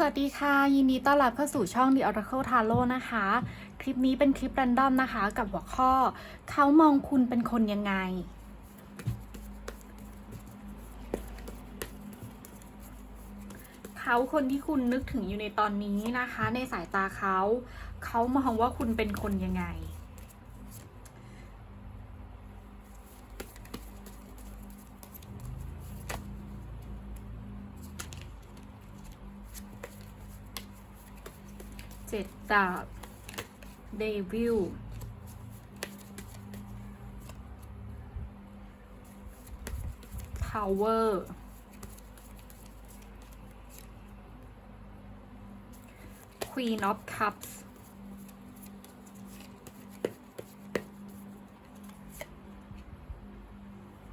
สวัสดีค่ะ ยินดีต้อนรับเข้าสู่ช่อง The Oracle Tarot นะคะ คลิปนี้เป็นคลิป r รนดอมนะคะ กับหัวข้อ เขามองคุณเป็นคนยังไง เขาคนที่คุณนึกถึงอยู่ในตอนนี้นะคะ ในสายตาเขา เขามองว่าคุณเป็นคนยังไง เจ็ ดาบเดวิลทาวเวอร์ควีนออฟคัพส์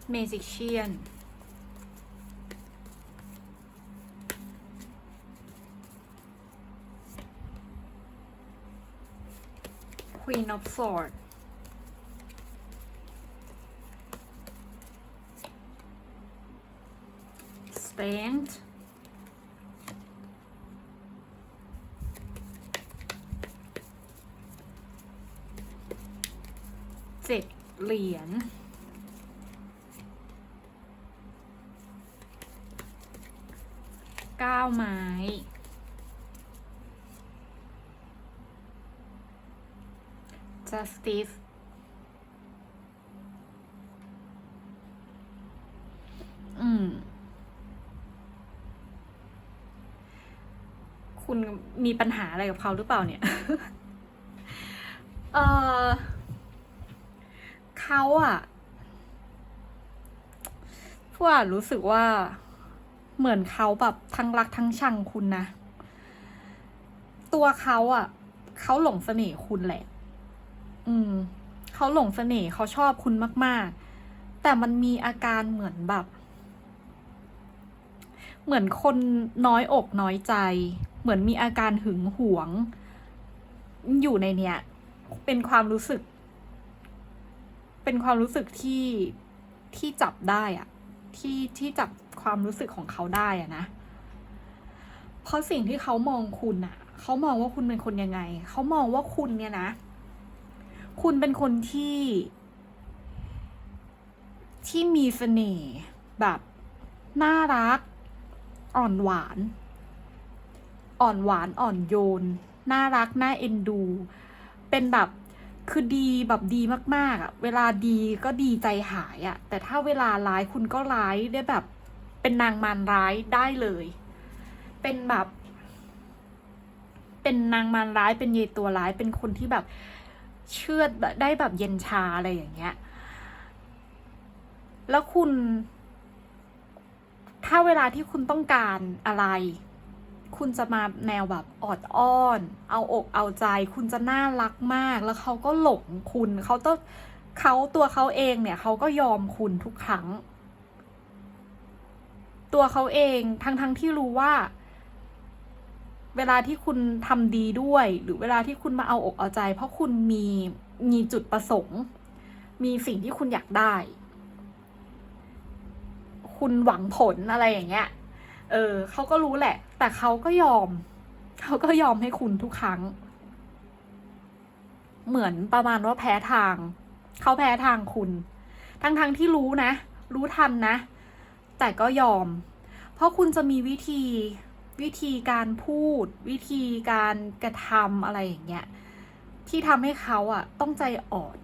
เมจิเชียน Queen of Swords Stand j เจ็ดเหรียญเก้าไม้ justice อืม คุณมีปัญหาอะไรกับเขาหรือเปล่าเนี่ย เออเขาอะพวกรู้สึกว่าเหมือนเขาแบบทั้งรักทั้งชังคุณนะ ตัวเขาอะเขาหลงเสน่ห์คุณแหละ อืม เขาหลงเสน่ห์เขาชอบคุณมาก ๆ แต่มันมีอาการเหมือนแบบ เหมือนคนน้อยอกน้อยใจ เหมือนมีอาการหึงหวง อยู่ในเนี้ย เป็นความรู้สึก เป็นความรู้สึกที่ที่จับได้อะที่ที่จับความรู้สึกของเขาได้อะนะ เพราะสิ่งที่เขามองคุณอะเขามองว่าคุณเป็นคนยังไง เขามองว่าคุณเนี่ยนะ คุณเป็นคนที่ ที่มีเสน่ห์แบบน่ารัก อ่อนหวาน อ่อนหวานอ่อนโยน น่ารัก น่าเอ็นดู เป็นแบบคือดีแบบดีมากๆอะเวลาดีก็ดีใจหายอะ แต่ถ้าเวลาร้ายคุณก็ร้ายได้แบบ เป็นนางมารร้ายได้เลย เป็นแบบ เป็นนางมารร้ายเป็นเยตัวร้ายเป็นคนที่แบบ เชื่อดได้แบบเย็นชาอะไรอย่างเงี้ย แล้วคุณ ถ้าเวลาที่คุณต้องการอะไร คุณจะมาแนวแบบออดอ้อน เอาอกเอาใจ คุณจะน่ารักมาก แล้วเขาก็หลงคุณเขาต้องเขาตัวเขาเองเนี่ยเขาก็ยอมคุณทุกครั้ง ตัวเขาเองทั้งทั้งที่รู้ว่า เวลาที่คุณทำดีด้วย หรือเวลาที่คุณมาเอาอกเอาใจ เพราะคุณมีมีจุดประสงค์ มีสิ่งที่คุณอยากได้ คุณหวังผลอะไรอย่างเงี้ย เออเขาก็รู้แหละ แต่เขาก็ยอม เขาก็ยอมให้คุณทุกครั้ง เหมือนประมาณว่าแพ้ทาง เขาแพ้ทางคุณ ทั้งๆทที่รู้นะ รู้ทันนะ แต่ก็ยอม เพราะคุณจะมีวิธี วิธีการพูด วิธีการกระทำอะไรอย่างเงี้ยที่ทำให้เขาอะต้องใจอ่อน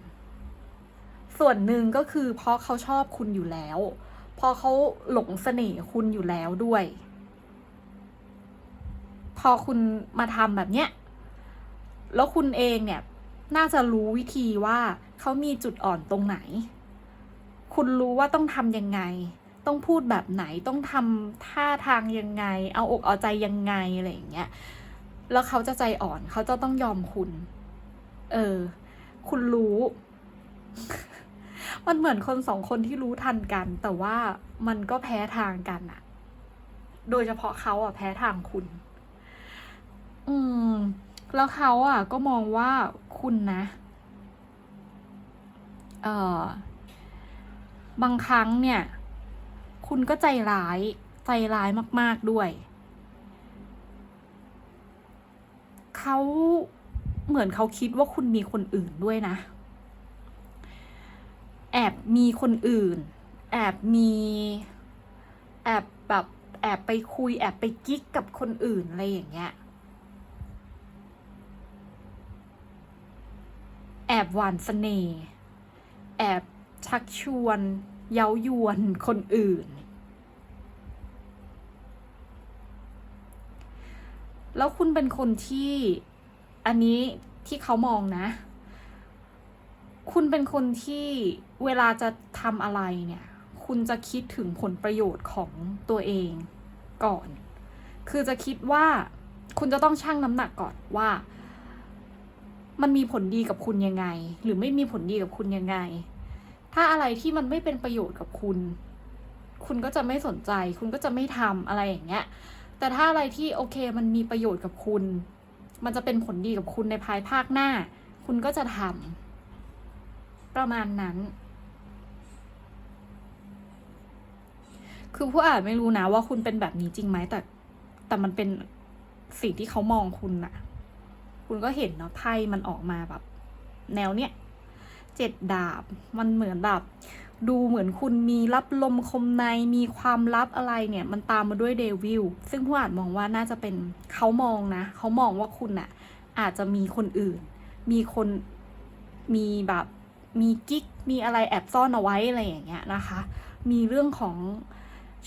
ส่วนหนึ่งก็คือเพราะเขาชอบคุณอยู่แล้วพราะเขาหลงเสน่ห์คุณอยู่แล้วด้วย พอคุณมาทำแบบเนี้ยแล้วคุณเองเนี่ยน่าจะรู้วิธีว่าเขามีจุดอ่อนตรงไหน คุณรู้ว่าต้องทำยังไง ต้องพูดแบบไหนต้องทำท่าทางยังไง เอาอกเอาใจยังไงอะไรอย่างเงี้ยแล้วเขาจะใจอ่อนเขาจะต้องยอมคุณ เออ คุณรู้ มันเหมือนคนสองคนที่รู้ทันกัน แต่ว่ามันก็แพ้ทางกันอะโดยเฉพาะเขาอะแพ้ทางคุณ อืม แล้วเขาอะก็มองว่าคุณนะ เออบางครั้งเนี่ย คุณก็ใจร้าย ใจร้ายมากๆด้วย เขาเหมือนเขาคิดว่าคุณมีคนอื่นด้วยนะ แอบมีคนอื่น แอบมี แอบแบบแอบไปคุย แอบไปกิ๊กกับคนอื่นอะไรอย่างเงี้ย แอบหวานเสน่ห์ แอบชักชวน เย้ายวนคนอื่น แล้วคุณเป็นคนที่อันนี้ที่เขามองนะ คุณเป็นคนที่เวลาจะทำอะไรเนี่ย คุณจะคิดถึงผลประโยชน์ของตัวเองก่อน คือจะคิดว่าคุณจะต้องชั่งน้ำหนักก่อนว่า มันมีผลดีกับคุณยังไง หรือไม่มีผลดีกับคุณยังไง ถ้าอะไรที่มันไม่เป็นประโยชน์กับคุณ คุณก็จะไม่สนใจ คุณก็จะไม่ทำอะไรอย่างเงี้ย แต่ถ้าอะไรที่โอเคมันมีประโยชน์กับคุณ มันจะเป็นผลดีกับคุณในภายภาคหน้า คุณก็จะทำประมาณนั้น คือผู้อ่านไม่รู้นะว่าคุณเป็นแบบนี้จริงไหมแต่ แต่มันเป็นสิ่งที่เขามองคุณน่ะคุณก็เห็นเนาะไพ่มันออกมาแบบ แนวเนี้ย เจ็ดดาบ มันเหมือนแบบดูเหมือนคุณมีรับลมคมในมีความลับอะไรเนี่ย มันตามมาด้วยเดวิลซึ่งผู้อ่านมองว่าน่าจะเป็นเขามองนะ เขามองว่าคุณน่ะ อาจจะมีคนอื่น มีคนมีแบบมีกิ๊กมีอะไรแอบซ่อนเอาไว้อะไรอย่างเงี้ยนะคะ มีเรื่องของ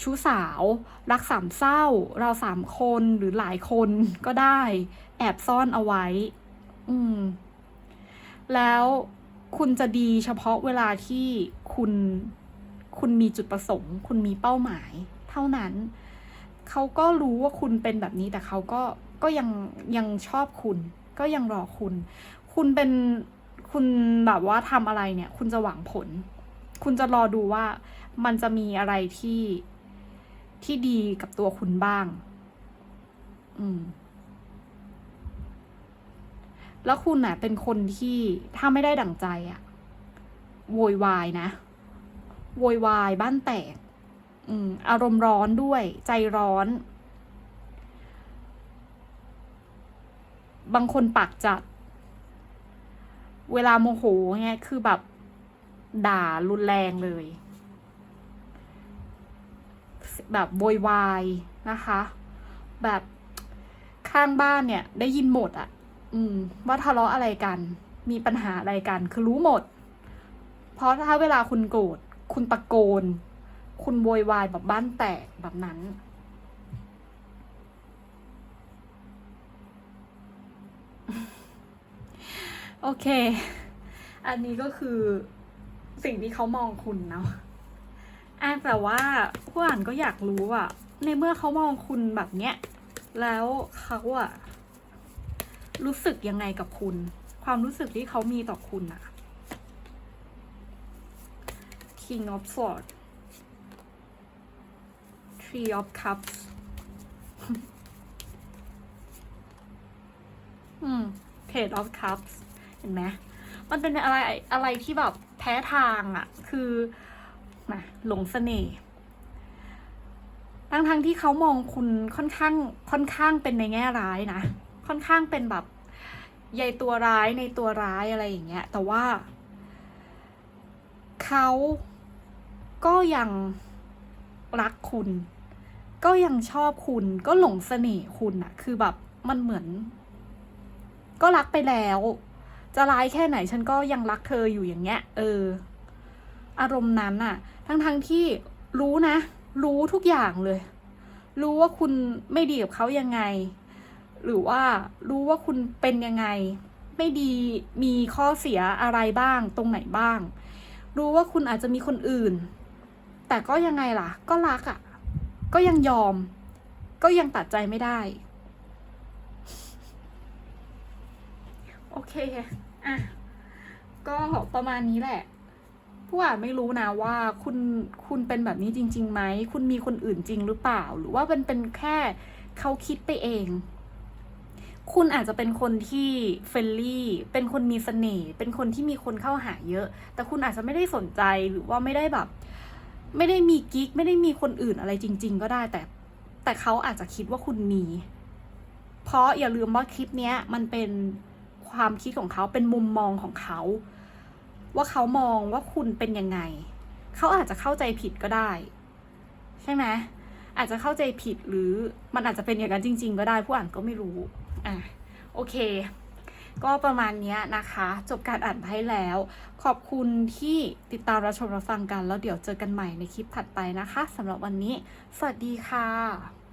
ชู้สาว รักสามเศร้า เราสามคนหรือหลายคนก็ได้ แอบซ่อนเอาไว้ อืม แล้ว คุณจะดีเฉพาะเวลาที่คุณคุณมีจุดประสงค์ คุณมีเป้าหมาย เท่านั้น เขาก็รู้ว่าคุณเป็นแบบนี้แต่เขาก็ก็ยังยังชอบคุณ ก็ยังรอคุณ คุณเป็นคุณแบบว่าทำอะไรเนี่ย คุณจะหวังผล คุณจะรอดูว่ามันจะมีอะไรที่ที่ดีกับตัวคุณบ้าง อืม แล้วคุณน่ะ เป็นคนที่ถ้าไม่ได้ดั่งใจอะโวยวายนะ โวยวายบ้านแตกอืมอารมณ์ร้อนด้วย ใจร้อน บางคนปากจัด เวลาโมโหเงี้ยคือแบบ ด่ารุนแรงเลย แบบโวยวายนะคะ แบบข้างบ้านเนี่ย ได้ยินหมดอะ อืม ว่าทะเลาะอะไรกัน มีปัญหาอะไรกัน คือรู้หมด เพราะถ้าเวลาคุณโกรธ คุณตะโกน คุณโวยวายแบบบ้านแตกแบบนั้น โอเค อันนี้ก็คือสิ่งที่เขามองคุณเนาะอะแต่ว่าผู้อ่านก็อยากรู้อะในเมื่อเขามองคุณแบบเนี้ย แล้วเขาอะ รู้สึกยังไงกับคุณ ความรู้สึกที่เขามีต่อคุณอะ King of Swords Three of Cups อืม Page of Cups เห็นไหมมันเป็นอะไรอะไรที่แบบแพ้ทางอะ่ะคือนะหลงเสน่ห์ทั้งทั้งที่เขามองคุณค่อนข้างค่อนข้างเป็นในแง่ร้ายนะ ค่อนข้างเป็นแบบใยตัวร้ายในตัวร้ายอะไรอย่างเงี้ย แต่ว่า เขาก็ยังรักคุณ ก็ยังชอบคุณ ก็หลงเสน่ห์คุณอะคือแบบมันเหมือน ก็รักไปแล้ว จะร้ายแค่ไหนฉันก็ยังรักเธออยู่อย่างเงี้ย เออ อารมณ์นั้นอะทั้งทั้งที่รู้นะ รู้ทุกอย่างเลย รู้ว่าคุณไม่ดีกับเขายังไง หรือว่ารู้ว่าคุณเป็นยังไง ไม่ดีมีข้อเสียอะไรบ้างตรงไหนบ้าง รู้ว่าคุณอาจจะมีคนอื่น แต่ก็ยังไงล่ะ ก็รักอะ่ะ ก็ยังยอม ก็ยังตัดใจไม่ได้ โอเคอะก็ประมาณนี้แหละผู้อ่านไม่รู้นะว่าคุณคุณเป็นแบบนี้จริงๆไหม คุณมีคนอื่นจริงหรือเปล่า หรือว่าเป็นเป็นแค่เขาคิดไปเอง คุณอาจจะเป็นคนที่เฟรนลี่ เป็นคนมีเสน่ห์ เป็นคนที่มีคนเข้าหาเยอะ แต่คุณอาจจะไม่ได้สนใจหรือว่าไม่ได้แบบ ไม่ได้มีกิ๊ก ไม่ได้มีคนอื่นอะไรจริง ๆ ก็ได้ แต่แต่เขาอาจจะคิดว่าคุณมี เพราะอย่าลืมว่าคลิปเนี้ยมันเป็นความคิดของเขาเป็นมุมมองของเขา ว่าเขามองว่าคุณเป็นยังไง เขาอาจจะเข้าใจผิดก็ได้ ใช่ไหม อาจจะเข้าใจผิดหรือมันอาจจะเป็นอย่างนั้นจริง ๆ ก็ได้ผู้อ่านก็ไม่รู้อะโอเค ก็ประมาณนี้นะคะ จบการอ่านไพ่แล้ว ขอบคุณที่ติดตามรับชมรับฟังกัน แล้วเดี๋ยวเจอกันใหม่ในคลิปถัดไปนะคะสำหรับวันนี้ สวัสดีค่ะ